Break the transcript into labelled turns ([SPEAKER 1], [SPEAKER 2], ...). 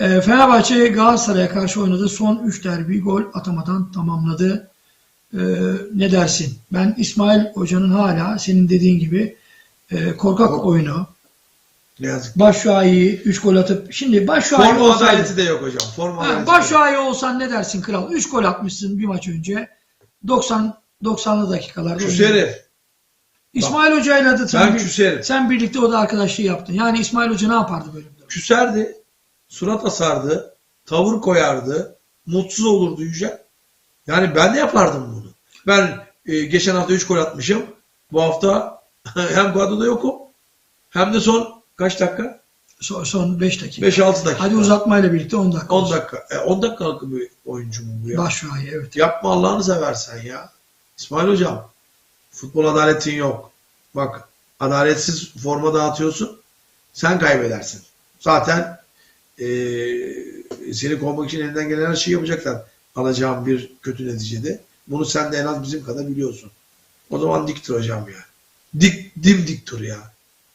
[SPEAKER 1] E, Fenerbahçe Galatasaray'a karşı oynadığı son 3 derbi gol atamadan tamamladı. E, ne dersin? Ben İsmail Hoca'nın hala senin dediğin gibi e, korkak
[SPEAKER 2] Kork-
[SPEAKER 1] oyunu,
[SPEAKER 2] yazık.
[SPEAKER 1] Başşuay'ı 3 gol atıp şimdi Başşuay
[SPEAKER 2] Form adaleti de yok hocam. Form
[SPEAKER 1] Ha,
[SPEAKER 2] adaleti de yok.
[SPEAKER 1] Başşuay olsan ne dersin kral? 3 gol atmışsın bir maç önce. 90 90'lı dakikalarda.
[SPEAKER 2] Küserim.
[SPEAKER 1] İsmail Hoca'yla da sen,
[SPEAKER 2] küserim.
[SPEAKER 1] sen birlikte o da arkadaşlığı yaptın. Yani İsmail Hoca ne yapardı böyle?
[SPEAKER 2] Küserdi. Surat asardı. Tavır koyardı. Mutsuz olurdu Yücel. Yani ben de yapardım bunu. Ben e, geçen hafta 3 gol atmışım. Bu hafta hem kadroda yokum hem de son kaç dakika?
[SPEAKER 1] Son, son 5 dakika.
[SPEAKER 2] 5-6 dakika.
[SPEAKER 1] Hadi uzatmayla birlikte 10 dakika.
[SPEAKER 2] 10
[SPEAKER 1] olsun.
[SPEAKER 2] dakika. E, 10 dakikalık bir oyuncu mu bu ya?
[SPEAKER 1] Başşuay evet.
[SPEAKER 2] Yapma Allah'ını seversen ya. İsmail hocam futbol adaletin yok. Bak adaletsiz forma dağıtıyorsun. Sen kaybedersin. Zaten eee seni kovmak için elinden gelen her şeyi yapacaklar. Alacağım bir kötü neticede. Bunu sen de en az bizim kadar biliyorsun. O zaman dik dur hocam ya. Dik, dimdik dur ya.